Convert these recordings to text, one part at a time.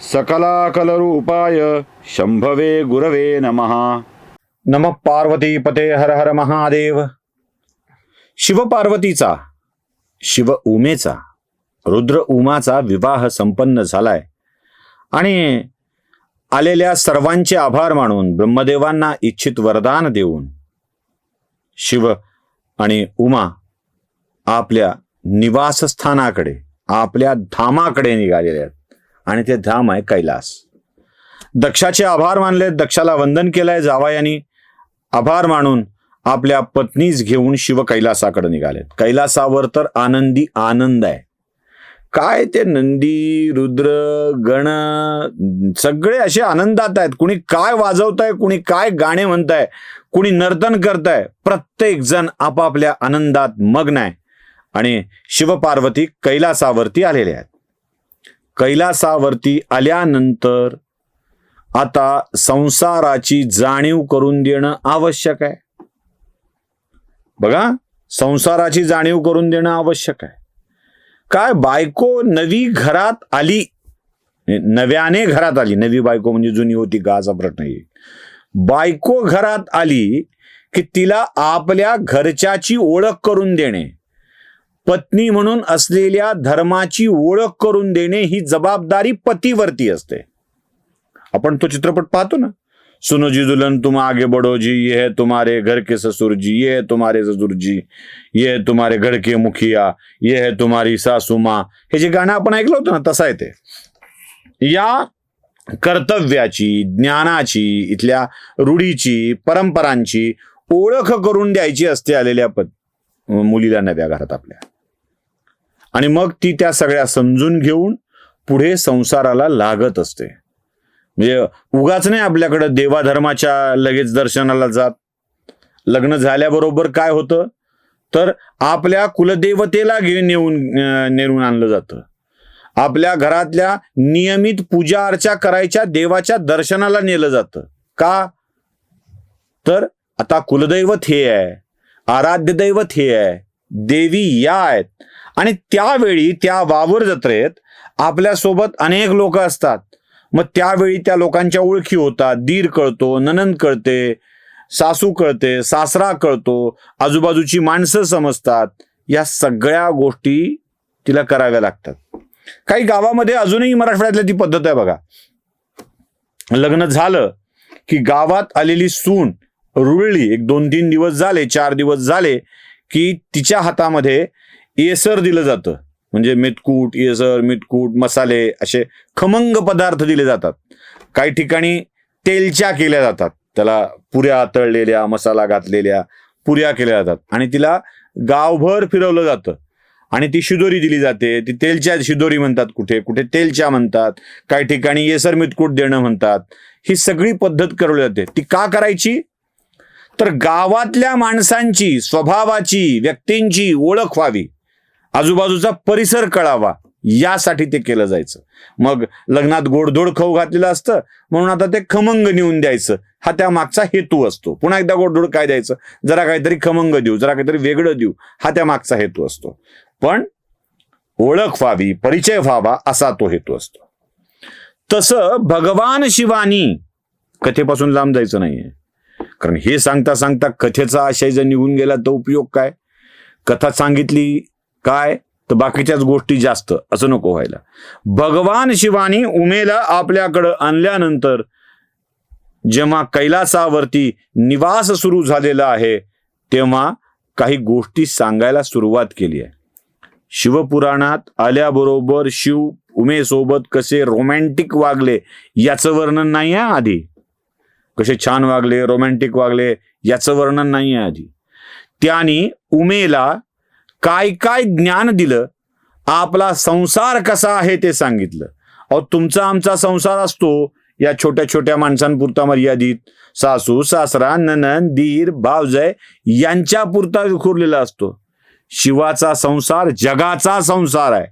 सकलाकलरूपाय शंभवे गुरवे नमः। नम पार्वती पते हर हर महादेव। शिवपार्वतीचा शिव उमेचा रुद्र उमाचा विवाह संपन्न झालाय. आणि आलेल्या सर्वांचे आभार मानून ब्रह्मदेवांना इच्छित वरदान देऊन शिव आणि उमा आपल्या निवासस्थानाकडे आपल्या धामाकडे निघालेल्या आहेत. आणि ते धाम आहे कैलास. दक्षाचे आभार मानले दक्षाला वंदन केलंय जावायानी. आभार मानून आपल्या पत्नीच घेऊन शिव कैलासाकडे निघालेत. कैलासावर तर आनंदी आनंद आहे. काय ते नंदी रुद्र गण सगळे असे आनंदात आहेत. कुणी काय वाजवताय कुणी काय गाणे म्हणताय कुणी नर्तन करताय प्रत्येक जण आपापल्या आनंदात मग्न आहे. आणि शिवपार्वती कैलासावरती आलेले आहेत. कैलासावरती आल्यानंतर आता संसाराची जाणीव करून देणं आवश्यक आहे. बघा संसाराची जाणीव करून देणं आवश्यक आहे. काय? बायको नवी घरात आली. नव्याने घरात आली. नवी बायको म्हणजे जुनी होती का? प्रश्न येईल बायको घरात आली की तिला आपल्या घरच्याची ओळख करून देणे. पत्नी म्हणून असलेल्या धर्माची ओळख करून देणे ही जबाबदारी पतीवरती असते. आपण तो चित्रपट पाहतो ना? सुनो जी दुल्हन तुम आगे बढ़ो जी ये है तुम्हारे घर के ससुर जी ये है तुम्हारे ससुर जी ये है तुम्हारे घर के मुखिया ये है तुम्हारी सासू माँ. हे जे गाणं आपण ऐकलं होतं ना तसं आहे ते. या कर्तव्याची ज्ञानाची इथल्या रूढीची परंपरांची ओळख करून द्यायची असते आलेल्या पत मुलीला नव्या घरात आपल्या. आणि मग ती त्या सगळ्या समजून घेऊन पुढे संसाराला लागत असते. म्हणजे उगाच नाही आपल्याकडं देवाधर्माच्या लगेच दर्शनाला जात. लग्न झाल्याबरोबर काय होतं? तर आपल्या कुलदेवतेला घेऊन नेऊन नेऊन आणलं जातं. आपल्या घरातल्या नियमित पूजा अर्चा करायच्या देवाच्या दर्शनाला नेलं जातं. का? तर आता कुलदैवत हे आहे. आराध्य दैवत हे आहे देवी या आहेत. आणि त्यावेळी त्या वावर जत्रेत आपल्यासोबत अनेक लोक असतात. मग त्यावेळी त्या लोकांच्या ओळखी होतात दीर कळतो ननंद कळते सासू कळते सासरा कळतो आजूबाजूची माणसं समजतात. या सगळ्या गोष्टी तिला कराव्या लागतात. काही गावामध्ये अजूनही मराठवाड्यातल्या ती पद्धत आहे बघा. लग्न झालं की गावात आलेली सून रुळली. एक दोन तीन दिवस झाले चार दिवस झाले की तिच्या हातामध्ये येसर दिलं जातं. म्हणजे मेतकूट येसर मितकूट मसाले असे खमंग पदार्थ दिले जातात. काही ठिकाणी तेलच्या केल्या जातात. त्याला पुऱ्या तळलेल्या मसाला घातलेल्या पुऱ्या केल्या जातात. आणि तिला गावभर फिरवलं जातं. आणि ती शिदोरी दिली जाते. ती तेलच्या शिदोरी म्हणतात कुठे कुठे तेलच्या म्हणतात. काही ठिकाणी येसर मितकूट देणं म्हणतात. ही सगळी पद्धत करवली जाते. ती का करायची? तर गावातल्या माणसांची स्वभावाची व्यक्तींची ओळख व्हावी. आजूबाजूचा परिसर कळावा. यासाठी ते केलं जायचं. मग लग्नात गोडधोड खाऊ घातलेलं असतं म्हणून आता ते खमंग नेऊन द्यायचं. हा त्या मागचा हेतू असतो. पुन्हा एकदा गोडधोड काय द्यायचं? जरा काहीतरी खमंग देऊ जरा काहीतरी वेगळं देऊ. हा त्या मागचा हेतू असतो. पण ओळख व्हावी परिचय व्हावा असा तो हेतू असतो. तसं भगवान शिवानी कथेपासून लांब जायचं नाहीये. कारण हे सांगता सांगता कथेचा आशय जर निघून गेला तर उपयोग काय? कथा सांगितली काय? तर बाकीच्याच गोष्टी जास्त असं नको व्हायला. भगवान शिवानी उमेला आपल्याकडं आणल्यानंतर जेव्हा कैलासावरती निवास सुरू झालेला आहे तेव्हा काही गोष्टी सांगायला सुरुवात केली आहे. शिवपुराणात आल्याबरोबर शिव उमेसोबत कसे रोमॅन्टिक वागले याचं वर्णन नाही आहे आधी. कसे छान वागले रोमॅन्टिक वागले याचं वर्णन नाही आहे आधी त्यांनी उमेला काय काय ज्ञान दिलं आपला संसार कसा आहे ते सांगितलं. अहो तुमचा आमचा संसार असतो या छोट्या छोट्या माणसांपुरता मर्यादित. सासू सासरा ननन दीर भावजय यांच्या पुरता विखुरलेला असतो. शिवाचा संसार जगाचा संसार आहे.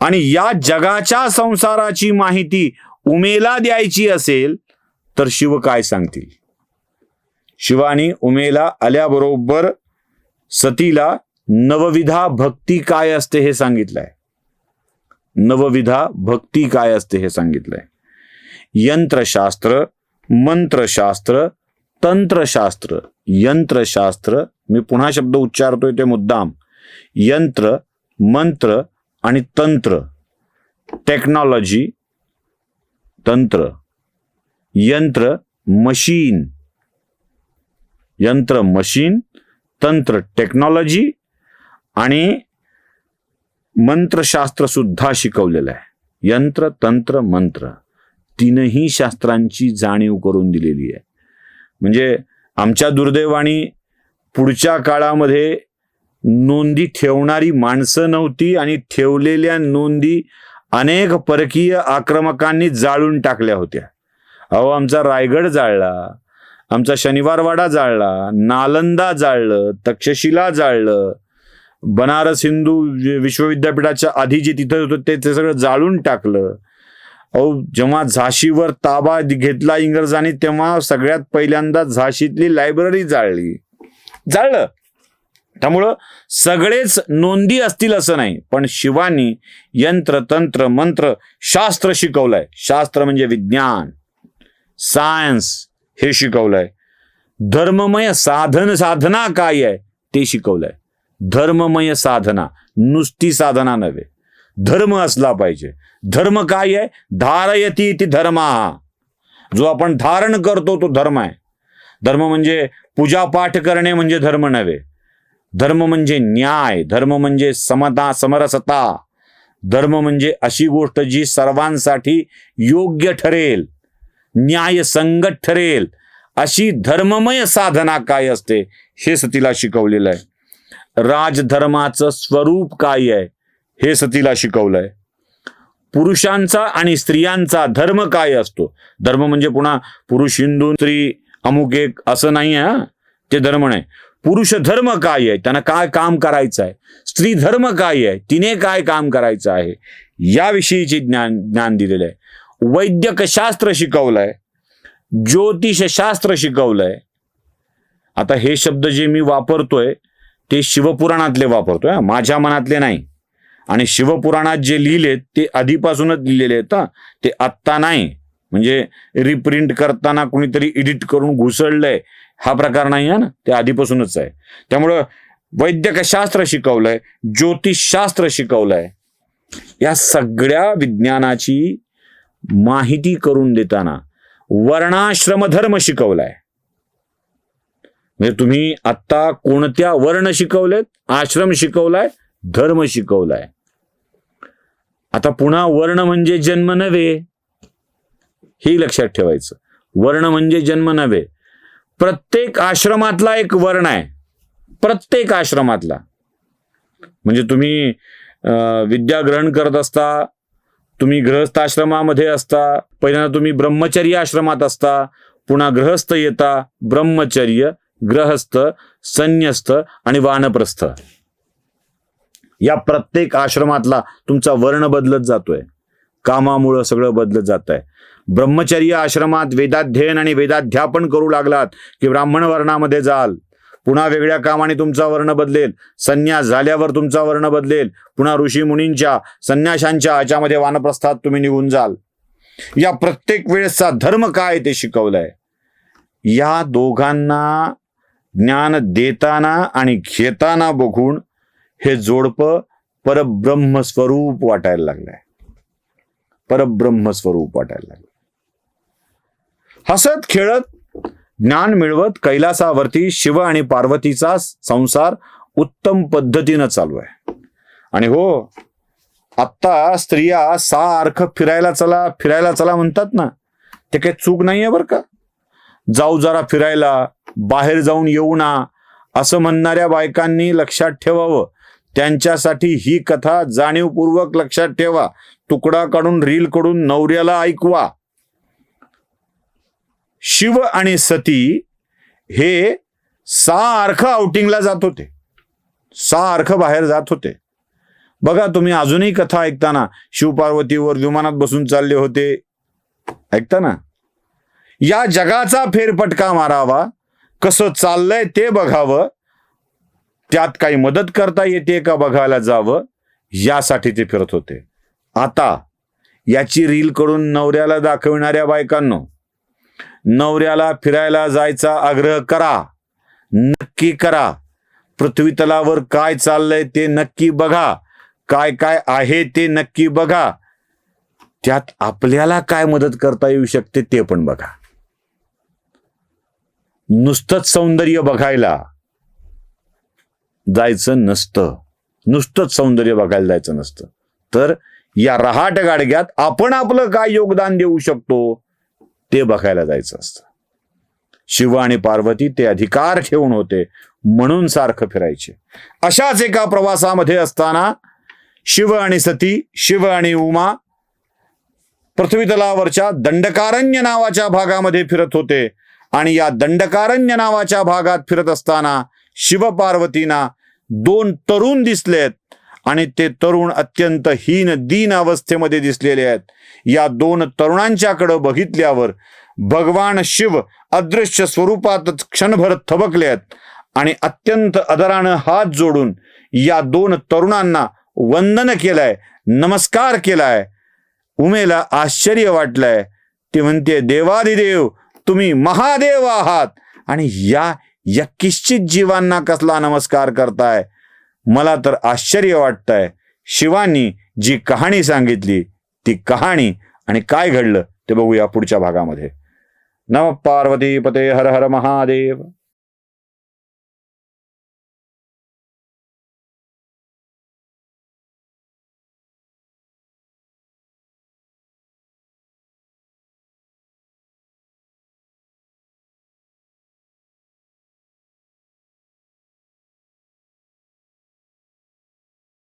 आणि या जगाच्या संसाराची माहिती उमेला द्यायची असेल तर शिव काय सांगतील? शिवानी उमेला आल्याबरोबर सतीला नवविधा भक्ती काय असते हे सांगितलंय. नवविधा भक्ती काय असते हे सांगितलंय. यंत्रशास्त्र मंत्रशास्त्र तंत्रशास्त्र यंत्रशास्त्र मी पुन्हा शब्द उच्चारतोय ते मुद्दाम. यंत्र मंत्र आणि तंत्र. टेक्नॉलॉजी तंत्र. यंत्र मशीन. यंत्र मशीन तंत्र टेक्नॉलॉजी आणि मंत्रशास्त्र सुद्धा शिकवलेलं आहे. यंत्र तंत्र मंत्र. तीनही शास्त्रांची जाणीव करून दिलेली आहे. म्हणजे आमच्या दुर्दैवानी पुढच्या काळामध्ये नोंदी ठेवणारी माणसं नव्हती आणि ठेवलेल्या नोंदी अनेक परकीय आक्रमकांनी जाळून टाकल्या होत्या. अहो आमचा रायगड जाळला आमचा शनिवारवाडा जाळला नालंदा जाळलं तक्षशिला जाळलं. बनारस हिंदू विश्वविद्यापीठाच्या आधी जे तिथं होतं ते ते सगळं जाळून टाकलं. अहो जेव्हा झाशीवर ताबा घेतला इंग्रजांनी तेव्हा सगळ्यात पहिल्यांदा झाशीतली लायब्ररी जाळली. जाळलं. त्यामुळं सगळेच नोंदी असतील असं नाही पण शिवानी यंत्र तंत्र मंत्र शास्त्र शिकवलंय. शास्त्र म्हणजे विज्ञान. सायन्स हे शिकवलंय. धर्ममय साधन साधना काय आहे ते शिकवलंय. धर्ममय साधना नुसती साधना नव्हे. धर्म असला पाहिजे. धर्म काय आहे? धारयती ती धर्म. जो आपण धारण करतो तो धर्म आहे. धर्म म्हणजे पूजापाठ करणे म्हणजे धर्म नव्हे. धर्म म्हणजे न्याय धर्म म्हणजे समता समरसता. धर्म म्हणजे अशी गोष्ट जी सर्वांसाठी योग्य ठरेल. न्याय संगत ठरेल. अशी धर्ममय साधना काय असते? हे सतीला शिकवलेलं आहे. राजधर्माचं स्वरूप काय आहे? हे सतीला शिकवलंय. पुरुषांचा आणि स्त्रियांचा धर्म काय असतो? धर्म म्हणजे पुन्हा पुरुष हिंदू स्त्री अमुक एक असं नाही आहे हा. ते धर्म नाही. पुरुष धर्म काय आहे? त्यांना काय काम करायचं आहे? स्त्री धर्म काय आहे? तिने काय काम करायचं आहे? याविषयीचे ज्ञान ज्ञान दिलेलं आहे. वैद्यकशास्त्र शिकवलंय ज्योतिषशास्त्र शिकवलंय. आता हे शब्द जे मी वापरतोय ते शिवपुराणातले वापरतोय माझ्या मनातले नाही. आणि शिवपुराणात जे लिहिलेत ते आधीपासूनच लिहिलेले आहेत ते आत्ता नाही. म्हणजे रिप्रिंट करताना कुणीतरी एडिट करून घुसळलंय हा प्रकार नाही आहे ना. ते आधीपासूनच आहे. त्यामुळं वैद्यकशास्त्र शिकवलंय ज्योतिषशास्त्र शिकवलंय. या सगळ्या विज्ञानाची माहिती करून देताना वर्णाश्रम धर्म शिकवलाय. म्हणजे तुम्ही आत्ता कोणत्या वर्ण शिकवलेत? आश्रम शिकवलाय धर्म शिकवलाय. आता पुन्हा वर्ण म्हणजे जन्म नव्हे हे लक्षात ठेवायचं. वर्ण म्हणजे जन्म नव्हे. प्रत्येक आश्रमातला एक वर्ण आहे. प्रत्येक आश्रमातला. म्हणजे तुम्ही विद्या ग्रहण करत असता तुम्ही गृहस्थ आश्रमामध्ये असता पहिल्यांदा तुम्ही ब्रह्मचर्य आश्रमात असता पुन्हा गृहस्थ येता ब्रह्मचर्य ग्रहस्थ संन्यस्त आणि वानप्रस्थ. या प्रत्येक आश्रमातला तुमचा वर्ण बदलत जातोय. कामामुळं सगळं बदलत जात आहे ब्रह्मचर्य आश्रमात वेदाध्ययन आणि वेदाध्यापन करू लागलात की ब्राह्मण वर्णामध्ये जाल. पुन्हा वेगळ्या कामाने तुमचा वर्ण बदलेल. संन्यास झाल्यावर तुमचा वर्ण बदलेल. पुन्हा ऋषी मुनींच्या संन्याशांच्या याच्यामध्ये वानप्रस्थात तुम्ही निघून जाल. या प्रत्येक वेळेसचा धर्म काय ते शिकवलंय? या दोघांना ज्ञान देताना आणि घेताना बघून हे जोडपं परब्रह्मस्वरूप वाटायला लागलंय. परब्रह्मस्वरूप वाटायला लागलं हसत खेळत ज्ञान मिळवत कैलासावरती शिव आणि पार्वतीचा संसार उत्तम पद्धतीनं चालू आहे. आणि हो आत्ता स्त्रिया सारखं फिरायला चला फिरायला चला म्हणतात ना ते काही चूक नाहीये बरं का? जाऊ जरा फिरायला बाहेर जाऊन येऊ ना असं म्हणणाऱ्या बायकांनी लक्षात ठेवावं. त्यांच्यासाठी ही कथा जाणीवपूर्वक लक्षात ठेवा. तुकडा काढून रील कडून नवऱ्याला ऐकवा. शिव आणि सती हे सारखं आउटिंगला जात होते. सारखं बाहेर जात होते. बघा तुम्ही अजूनही कथा ऐकताना शिवपार्वतीवर विमानात बसून चालले होते. ऐकता ना? या जगाचा फेरफटका मारावा कसं चाललंय ते बघावं त्यात काही मदत करता येते का बघायला जावं यासाठी ते फिरत होते. आता याची रील करून नवऱ्याला दाखविणाऱ्या बायकांनो नवऱ्याला फिरायला जायचा आग्रह करा. नक्की करा. पृथ्वी तलावर काय चाललंय ते नक्की बघा. काय काय आहे ते नक्की बघा. त्यात आपल्याला काय मदत करता येऊ शकते ते पण बघा. नुसतंच सौंदर्य बघायला जायचं नसतं. नुसतंच सौंदर्य बघायला जायचं नसतं. तर या रहाट गाडग्यात आपण आपलं काय योगदान देऊ शकतो? ते बघायला जायचं असतं. शिव आणि पार्वती ते अधिकार ठेवून होते म्हणून सारखं फिरायचे. अशाच एका प्रवासामध्ये असताना शिव आणि सती शिव आणि उमा पृथ्वी तलावरच्या दंडकारण्य नावाच्या भागामध्ये फिरत होते आणि या दंडकारण्य नावाच्या भागात फिरत असताना शिवपार्वतींना दोन तरुण दिसलेत. आणि ते तरुण अत्यंत हीन दीन अवस्थेमध्ये दिसलेले आहेत. या दोन तरुणांच्याकडं बघितल्यावर भगवान शिव अदृश्य स्वरूपातच क्षणभर थबकले आहेत आणि अत्यंत आदरानं हात जोडून या दोन तरुणांना वंदन केलंय नमस्कार केलाय. उमेला आश्चर्य वाटलंय. ती म्हणते देवादिदेव तुम्ही महादेव आहात. आणि या यक्किश्चित जीवांना कसला नमस्कार करताय? मला तर आश्चर्य वाटतंय. शिवानी जी कहाणी सांगितली ती कहाणी आणि काय घडलं ते बघूया पुढच्या भागामध्ये. नम पार्वती पते हर हर महादेव.